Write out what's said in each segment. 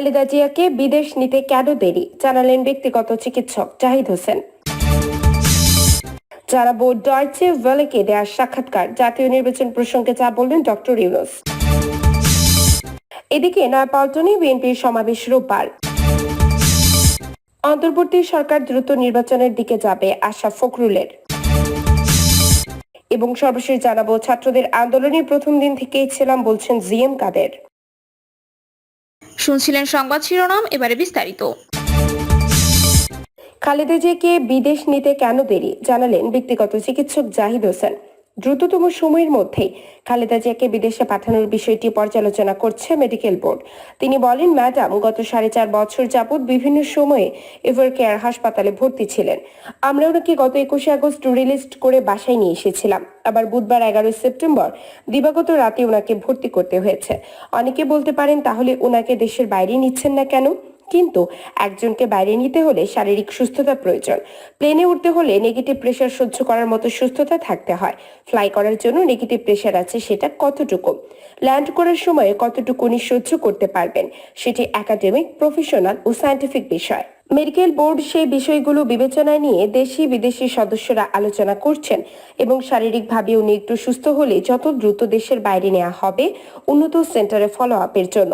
খালেদা জিয়াকে বিদেশ নিতে কেন দেরি? জানালেন ব্যক্তিগত চিকিৎসক জাহিদ হোসেন। বোর্ড ডয়চে ওয়েলেকে দেওয়ার সাক্ষাৎকার। জাতীয় নির্বাচন প্রসঙ্গে যা বললেন ডক্টর ইউনুস। এদিকে নয়াপল্টনে বিএনপির সমাবেশ রোববার। অন্তর্বর্তী সরকার দ্রুত নির্বাচনের দিকে যাবে আশা ফখরুলের। এবং সর্বশেষ জানাব, ছাত্রদের আন্দোলনের প্রথম দিন থেকেই ছিলাম বলছেন জিএম কাদের। শুনছিলেন সংবাদ শিরোনাম, এবারে বিস্তারিত। খালেদা জিয়াকে বিদেশ নিতে কেন দেরি? জানালেন ব্যক্তিগত চিকিৎসক জাহিদ হোসেন। দ্রুততম সময়ের মধ্যেই খালেদা জিয়াকে বিদেশে পাঠানোর বিষয়টি পর্যালোচনা করছে মেডিকেল বোর্ড। তিনি বলেন, ম্যাডাম, গত সাড়ে চার বছর যাবৎ বিভিন্ন সময়ে এভার কেয়ার হাসপাতালে ভর্তি ছিলেন। আমরা ওনাকে গত একুশে আগস্ট রিলিস্ট করে বাসায় নিয়ে এসেছিলাম। আবার বুধবার এগারোই সেপ্টেম্বর দিবাগত রাতে ওনাকে ভর্তি করতে হয়েছে। অনেকে বলতে পারেন, তাহলে ওনাকে দেশের বাইরে নিচ্ছেন না কেন? কিন্তু একজনকে বাইরে নিতে হলে শারীরিক সুস্থতা প্রয়োজন। প্লেনে উঠতে হলে নেগেটিভ প্রেশার সহ্য করার মতো সুস্থতা থাকতে হয়। ফ্লাই করার জন্য নেগেটিভ প্রেশার আছে, সেটা কতটুকু? ল্যান্ড করার সময় কতটুকু উনি সহ্য করতে পারবেন? সেটি একাডেমিক প্রফেশনাল ও সায়েন্টিফিক বিষয়। মেডিকেল বোর্ড সেই বিষয়গুলো বিবেচনায় নিয়ে দেশি বিদেশি সদস্যরা আলোচনা করছেন এবং শারীরিকভাবে উনি একটু সুস্থ হলে যত দ্রুত দেশের বাইরে নেওয়া হবে উন্নত সেন্টারে ফলো আপের জন্য।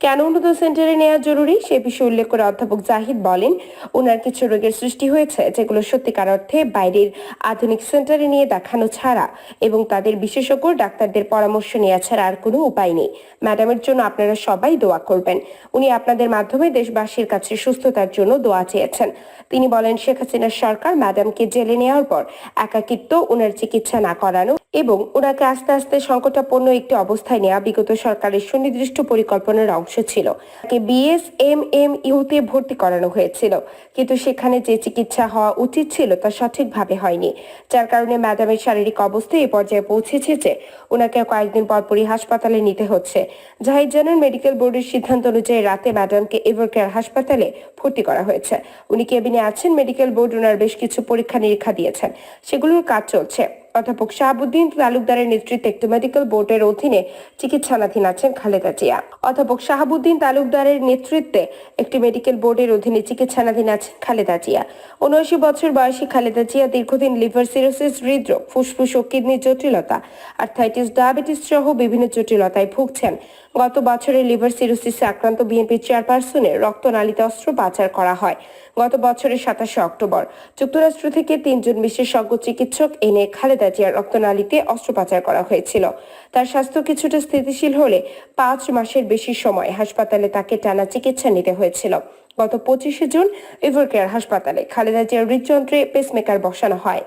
কেন উন্নত সেন্টারে নেওয়া জরুরি? সে বিষয়ে উল্লেখ করে অধ্যাপক জাহিদ বলেন ওনার কিছু রোগের সৃষ্টি হয়েছে যেগুলো সত্যিকার অর্থে বাইরের আধুনিক সেন্টারে নিয়ে দেখানো ছাড়া এবং তাদের বিশেষজ্ঞ ডাক্তারদের পরামর্শ নেওয়া ছাড়া আর কোনো উপায় নেই। ম্যাডামের জন্য আপনারা সবাই দোয়া করবেন। উনি আপনাদের মাধ্যমে দেশবাসীর কাছে সুস্থতার জন্য দোয়া চেয়েছেন। তিনি বলেন, শেখ হাসিনার সরকার ম্যাডামকে জেলে নেওয়ার পর একাকিত্ব ওনার চিকিৎসা না করানো এবং ওনাকে আস্তে আস্তে সংকটাপন্ন একটি অবস্থায় নেওয়া বিগত সরকারের সুনির্দিষ্ট পরিকল্পনার অংশ ছিল। তাকে বিএস এম এম ইউতে ভর্তি করানো হয়েছিল। কিন্তু সেখানে যে চিকিৎসা হওয়া উচিত ছিল তা সঠিকভাবে হয়নি। যার কারণে ম্যাডামের শারীরিক অবস্থা এই পর্যায়ে পৌঁছেছে যে ওনাকে কয়েকদিন পরপরই হাসপাতালে নিতে হচ্ছে। জাহিদ জানান, মেডিকেল বোর্ডের সিদ্ধান্ত অনুযায়ী রাতে ম্যাডামকে এভারকেয়ার হাসপাতালে ভর্তি করা হয়েছে। উনি কেবিনে আছেন, মেডিকেল বোর্ড ওনার বেশ কিছু পরীক্ষা নিরীক্ষা দিয়েছেন। সেগুলোর কাজ চলছে। অধ্যাপক শাহাবুদ্দিন তালুকদারের নেতৃত্বে একটি মেডিকেল বোর্ডের অধীনে চিকিৎসাধীন আছেন খালেদা জিয়া। অধ্যাপক শাহাবুদ্দিন তালুকদারের নেতৃত্বে একটি মেডিকেল বোর্ডের অধীনে চিকিৎসাধীন আছেন খালেদা জিয়া। উনআশি বছর বয়সী খালেদা জিয়া দীর্ঘদিন লিভার সিরোসিস, হৃদরোগ, ফুসফুস ও কিডনির জটিলতা আর্থাইটিস ডায়াবেটিস সহ বিভিন্ন জটিলতায় ভুগছেন। গত বছরে লিভার সিরোসিসে আক্রান্ত বিএনপি চেয়ারপারসনের রক্তনালীতে অস্ত্রোপচার করা হয়। গত বছরের সাতাশে অক্টোবর। যুক্তরাষ্ট্র থেকে তিনজন বিশেষজ্ঞ চিকিৎসক এনে খালেদা জিয়ার রক্তনালীতে অস্ত্রোপচার করা হয়েছিল। তার স্বাস্থ্য কিছুটা স্থিতিশীল হলে পাঁচ মাসের বেশি সময় হাসপাতালে তাকে টানা চিকিৎসা নিতে হয়েছিল। গত পঁচিশে জুন এভারকেয়ার হাসপাতালে খালেদা জিয়ার হৃদযন্ত্রে পেসমেকার বসানো হয়।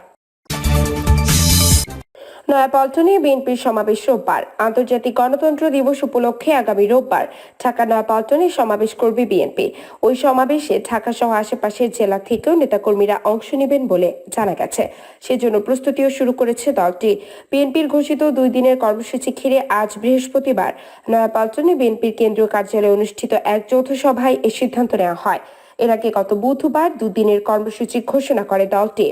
নয়াপল্টনে বিএনপির সমাবেশ রোববার। আন্তর্জাতিক গণতন্ত্র দিবস উপলক্ষে আগামী রোববার ঢাকা নয়াপল্টনে সমাবেশ করবে বিএনপি। ওই সমাবেশে ঢাকা সহ আশেপাশের জেলা থেকেও নেতাকর্মীরা অংশ নেবেন বলে জানা গেছে। সেজন্য প্রস্তুতিও শুরু করেছে দলটি। বিএনপির ঘোষিত দুই দিনের কর্মসূচি ঘিরে আজ বৃহস্পতিবার নয়াপল্টনে বিএনপির কেন্দ্রীয় কার্যালয়ে অনুষ্ঠিত এক যৌথ সভায় এ সিদ্ধান্ত নেওয়া হয়। এর আগে গত বুধবার দুদিনের কর্মসূচি ঘোষণা করে দলটি।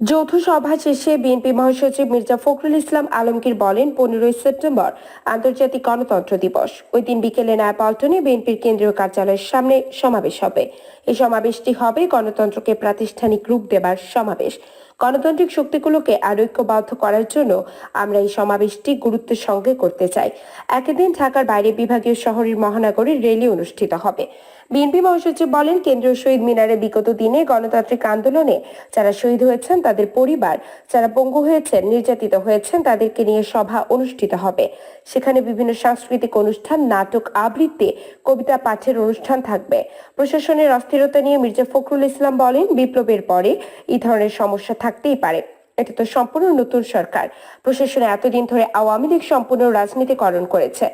যৌথ সভা শেষে বিএনপি মহাসচিব মির্জা ফখরুল ইসলাম আলমগীর বলেন, পনেরোই সেপ্টেম্বর আন্তর্জাতিক গণতন্ত্র দিবস। ওই দিন বিকেলে নয়াপল্টনে বিএনপির কেন্দ্রীয় কার্যালয়ের সামনে সমাবেশ হবে। এই সমাবেশটি হবে গণতন্ত্রকে প্রাতিষ্ঠানিক রূপ দেবার সমাবেশ। গণতান্ত্রিক শক্তিগুলোকে আরও ঐক্যবদ্ধ করার জন্য আমরা এই সমাবেশটি গুরুত্বের সঙ্গে করতে চাই। একই দিন ঢাকার বাইরে বিভাগীয় শহরের মহানগরীর র্যালি অনুষ্ঠিত হবে। বিএনপি মহাসচিব বলেন, কেন্দ্রীয় শহীদ মিনারে বিগত দিনে গণতান্ত্রিক আন্দোলনে যারা শহীদ হয়েছেন, তাদের পরিবার, যারা পঙ্গু হয়েছেন, নির্যাতিত হয়েছেন, তাদেরকে নিয়ে সভা অনুষ্ঠিত হবে। সেখানে বিভিন্ন সাংস্কৃতিক অনুষ্ঠান, নাটক আবৃত্তি, কবিতা পাঠের অনুষ্ঠান থাকবে। প্রশাসনের অস্থিরতা নিয়ে মির্জা ফখরুল ইসলাম বলেন, বিপ্লবের পরে এই ধরনের সমস্যা থাকতেই পারে। এটা তো সম্পূর্ণ নতুন সরকার। প্রশাসনে এতদিন ধরে আওয়ামী লীগ সম্পূর্ণ রাজনীতিকরণ করেছে।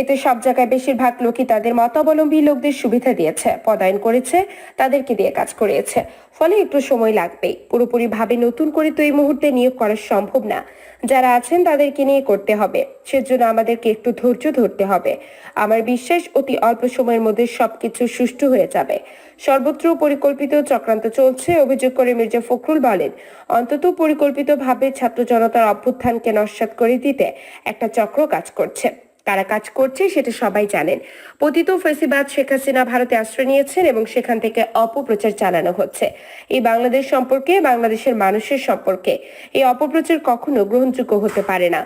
এতে সব জায়গায় বেশিরভাগ লোকই তাদের মতাবলম্বী লোকদের সুবিধা দিয়েছে, পদায়ন করেছে, তাদেরকে দিয়ে কাজ করিয়েছে। ফলে একটু সময় লাগবেই। পুরোপুরি ভাবে নতুন করে তো এই মুহূর্তে নিয়োগ করা সম্ভব না। যারা আছেন তাদেরকে নিয়ে করতে হবে। সেজন্য আমাদেরকে একটু ধৈর্য ধরতে হবে। আমার বিশ্বাস অতি অল্প সময়ের মধ্যে সবকিছু সুষ্ঠু হয়ে যাবে। সর্বত্র পরিকল্পিত চক্রান্ত চলছে, অভিযোগ করে মির্জা ফখরুল বলেন। অন্তত পরিকল্পিতভাবে ছাত্র জনতার অভ্যুত্থানকে নস্যাৎ করে দিতে একটা চক্র কাজ করছে। কারা কাজ করছে সেটা সবাই জানেন। পতিত ফেসিবাদ শেখ হাসিনা ভারতে আশ্রয় নিয়েছেন এবং সেখান থেকে অপপ্রচার চালানো হচ্ছে। এই বাংলাদেশ সম্পর্কে, বাংলাদেশের মানুষের সম্পর্কে এই অপপ্রচার কখনো গ্রহণযোগ্য হতে পারে না।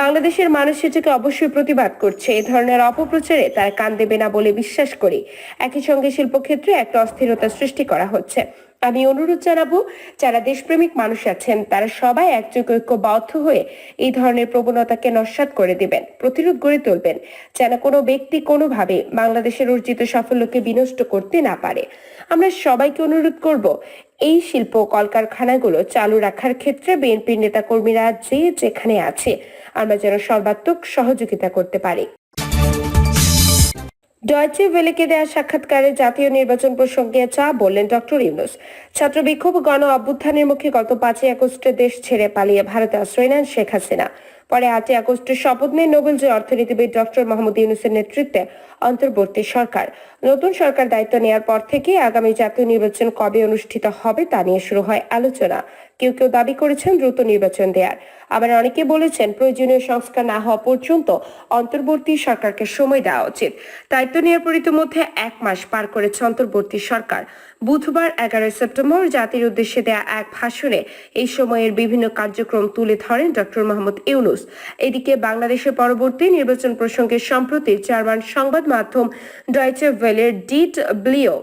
বাংলাদেশের মানুষ সেটাকে অবশ্যই প্রতিবাদ করছে। এ ধরনের অপপ্রচারে তারা কান দেবে না বলে বিশ্বাস করি। একই সঙ্গে শিল্পক্ষেত্রে একটা অস্থিরতা সৃষ্টি করা হচ্ছে। আমি অনুরোধ জানাব, যারা দেশপ্রেমিক মানুষ আছেন, তারা সবাই একযোগে ঐক্যবদ্ধ হয়ে এই ধরনের প্রবণতাকে নস্বাত করে দেবেন, প্রতিরোধ গড়ে তুলবেন, যেন কোনো ব্যক্তি কোনোভাবে বাংলাদেশের অর্জিত সাফল্যকে বিনষ্ট করতে না পারে। আমরা সবাইকে অনুরোধ করব, এই শিল্প কলকারখানাগুলো চালু রাখার ক্ষেত্রে বিএনপির নেতাকর্মীরা যে যেখানে আছে, আমরা যেন সর্বাত্মক সহযোগিতা করতে পারি। ডয়চে ভেলেকে দেয়া সাক্ষাৎকারে জাতীয় নির্বাচন প্রসঙ্গে চা বললেন ডক্টর ইউনুস। ছাত্র বিক্ষোভ গণ অভ্যুত্থানের মুখে গত পাঁচই আগস্টে দেশ ছেড়ে পালিয়ে ভারতে আশ্রয় নেন শেখ হাসিনা। পরে আটই আগস্টে শপথ নেন নোবেল জয় অর্থনীতিবিদ ডক্টর মোহাম্মদ ইউনুসের নেতৃত্বে অন্তর্বর্তী সরকার। নতুন সরকার দায়িত্ব নেওয়ার পর থেকে আগামী জাতীয় নির্বাচন কবে অনুষ্ঠিত হবে তা নিয়ে শুরু হয় আলোচনা। কেউ কেউ দাবি করেছেন দ্রুত নির্বাচন দেওয়ার আবার অনেকে বলেছেন প্রয়োজনীয় সংস্কার না হওয়া পর্যন্ত অন্তর্বর্তী সরকারকে সময় দেওয়া উচিত। দায়িত্ব নেওয়ার পর ইতিমধ্যে এক মাস পার করেছে অন্তর্বর্তী সরকার। বুধবার এগারোই সেপ্টেম্বর জাতির উদ্দেশ্যে দেয়া এক ভাষণে এই সময়ের বিভিন্ন কার্যক্রম তুলে ধরেন ডক্টর মোহাম্মদ ইউনুস। এদিকে বাংলাদেশের পরবর্তী নির্বাচন প্রসঙ্গে সম্প্রতি জার্মান সংবাদ মাধ্যম ডয়চে ভেলের ডিট ব্লিও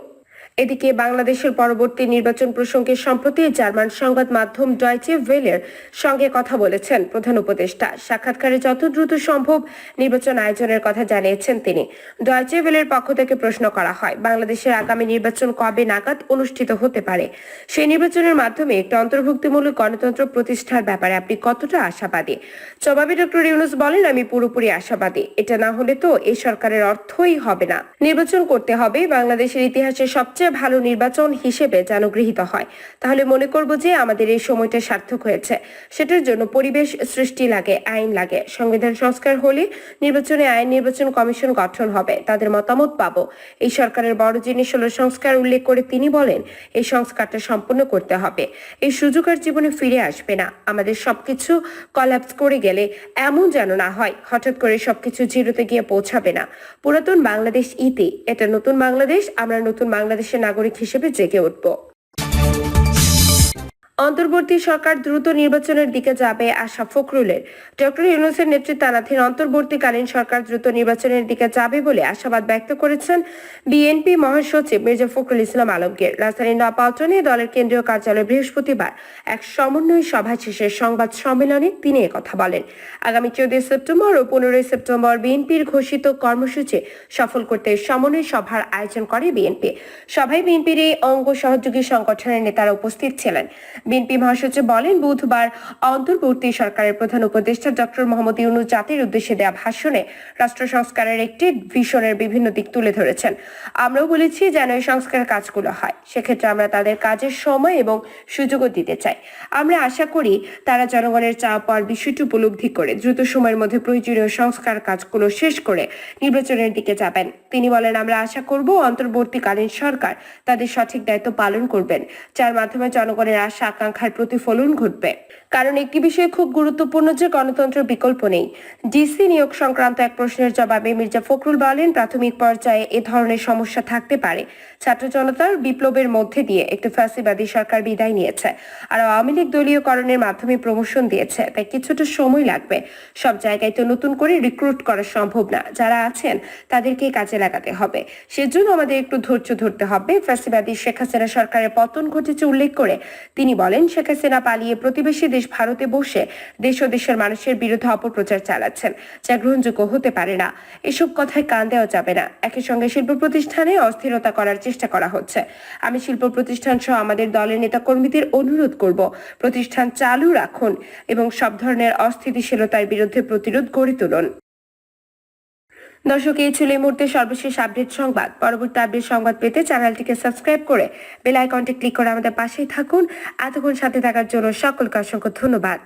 এদিকে বাংলাদেশের পরবর্তী নির্বাচন প্রসঙ্গে সম্প্রতি জার্মান সংবাদ মাধ্যম ডয়চে ভেলের সঙ্গে কথা বলেছেন প্রধান উপদেষ্টা। সাক্ষাৎকারে যত দ্রুত সম্ভব নির্বাচন আয়োজনের কথা জানিয়েছেন তিনি। ডয়চে ভেলের পক্ষ থেকে প্রশ্ন করা হয়, বাংলাদেশের আগামী নির্বাচন কবে নাগাদ অনুষ্ঠিত হতে পারে? সেই নির্বাচনের মাধ্যমে একটি অন্তর্ভুক্তিমূলক গণতন্ত্র প্রতিষ্ঠার ব্যাপারে আপনি কতটা আশাবাদী? জবাবে ডক্টর ইউনুস বলেন, আমি পুরোপুরি আশাবাদী। এটা না হলে তো এই সরকারের অর্থই হবে না। নির্বাচন করতে হবে, বাংলাদেশের ইতিহাসে সবচেয়ে ভালো নির্বাচন হিসেবে যেন গৃহীত হয়। তাহলে মনে করব যে আমাদের এই সময়টা সার্থক হয়েছে। সেটার জন্য পরিবেশ সৃষ্টি লাগে, আইন লাগে। সংবিধান সংস্কার হলে নির্বাচনে আইন নির্বাচন কমিশন গঠন হবে। তাদের মতামত পাবো। এই সরকারের বড় জিনিস হলো সংস্কার উল্লেখ করে তিনি বলেন, এই সংস্কারটা সম্পন্ন করতে হবে। এই সুযোগ আর জীবনে ফিরে আসবে না। আমাদের সবকিছু কলাপস করে গেলে এমন যেন না হয়, হঠাৎ করে সবকিছু জিরোতে গিয়ে পৌঁছাবে না। পুরাতন বাংলাদেশ ইতি। এটা নতুন বাংলাদেশ, আমরা নতুন বাংলাদেশের নাগরিক হিসেবে জেগে উঠব। অন্তর্বর্তী সরকার দ্রুত নির্বাচনের দিকে যাবে, আশা ফখরুলের। ডক্টর ইউনুসের নেতৃত্বাধীন অন্তর্বর্তীকালীন সরকার দ্রুত নির্বাচনের দিকে যাবে বলে আশাবাদ ব্যক্ত করেছেন বিএনপি মহাসচিব মির্জা ফখরুল ইসলাম আলমগীর। রাজধানীর নপাল্টনে দলের কেন্দ্রীয় কার্যালয়ে বৃহস্পতিবার এক সমন্বয় সভা শেষে সংবাদ সম্মেলনে তিনি কথা বলেন। আগামী চৌদ্দই সেপ্টেম্বর ও পনেরোই সেপ্টেম্বর বিএনপির ঘোষিত কর্মসূচি সফল করতে সমন্বয় সভার আয়োজন করে বিএনপি। সভায় বিএনপির এই অঙ্গ সহযোগী সংগঠনের নেতারা উপস্থিত ছিলেন। বিএনপি মহাসচিব বলেন, বুধবার অন্তর্বর্তী সরকারের প্রধান উপদেষ্টা ডক্টর মোহাম্মদ ইউনুস জাতির উদ্দেশ্যে দেওয়া ভাষণে রাষ্ট্র সংস্কারের একটি ভিশনের বিভিন্ন দিক তুলে ধরেছেন। আমরাও বলেছি যেন এই সংস্কার কাজগুলো হয়। সেক্ষেত্রে আমরা তাদের কাজের সময় এবং সুযোগও দিতে চাই। আমরা আশা করি তারা জনগণের চাপ পাওয়ার বিষয়টি উপলব্ধি করে দ্রুত সময়ের মধ্যে প্রয়োজনীয় সংস্কার কাজগুলো শেষ করে নির্বাচনের দিকে যাবেন। তিনি বলেন, আমরা আশা করব অন্তর্বর্তীকালীন সরকার তাদের সঠিক দায়িত্ব পালন করবেন, যার মাধ্যমে জনগণের আশা আকাঙ্ক্ষার প্রতিফলন ঘটবে। কারণ একটি বিষয় খুব গুরুত্বপূর্ণ যে গণতন্ত্রের বিকল্প নেই। ডিসি নিয়োগ সংক্রান্ত এক প্রশ্নের জবাবে মির্জা ফখরুল বলেন, প্রাথমিক পর্যায়ে এ ধরনের সমস্যা থাকতে পারে। ছাত্র জনতার বিপ্লবের মধ্যে দিয়ে একটি ফ্যাসিবাদী সরকার বিদায় নিয়েছে আর আওয়ামী লীগ দলীয়করণের মাধ্যমে প্রমোশন দিয়েছে। তাই কিছুটা সময় লাগবে। সব জায়গায় তো নতুন করে রিক্রুট করা সম্ভব না। যারা আছেন তাদেরকে কাজে লাগাতে হবে। সেজন্য আমাদের একটু ধৈর্য ধরতে হবে। ফ্যাসিবাদী শেখ হাসিনা সরকারের পতন ঘটেছে উল্লেখ করে। তিনি বলেন, শেখ হাসিনা পালিয়ে প্রতিবেশী দেশ ভারতে বসে দেশ ও দেশের মানুষের বিরুদ্ধে অপপ্রচার চালাচ্ছেন, যা গ্রহণযোগ্য হতে পারে না। এসব কথায় কান দেওয়া যাবে না। একই সঙ্গে শিল্প প্রতিষ্ঠানে অস্থিরতা করার চেষ্টা করা হচ্ছে। আমি শিল্প প্রতিষ্ঠান সহ আমাদের দলের নেতাকর্মীদের অনুরোধ করব, প্রতিষ্ঠান চালু রাখুন এবং সব ধরনের অস্থিতিশীলতার বিরুদ্ধে প্রতিরোধ গড়ে তুলুন। দর্শক, এই ছিল এই মুহূর্তে সর্বশেষ আপডেট সংবাদ। পরবর্তী আপডেট সংবাদ পেতে চ্যানেলটিকে সাবস্ক্রাইব করে বেল আইকনটি ক্লিক করে আমাদের পাশেই থাকুন। এতক্ষণ সাথে থাকার জন্য সকলকে অসংখ্য ধন্যবাদ।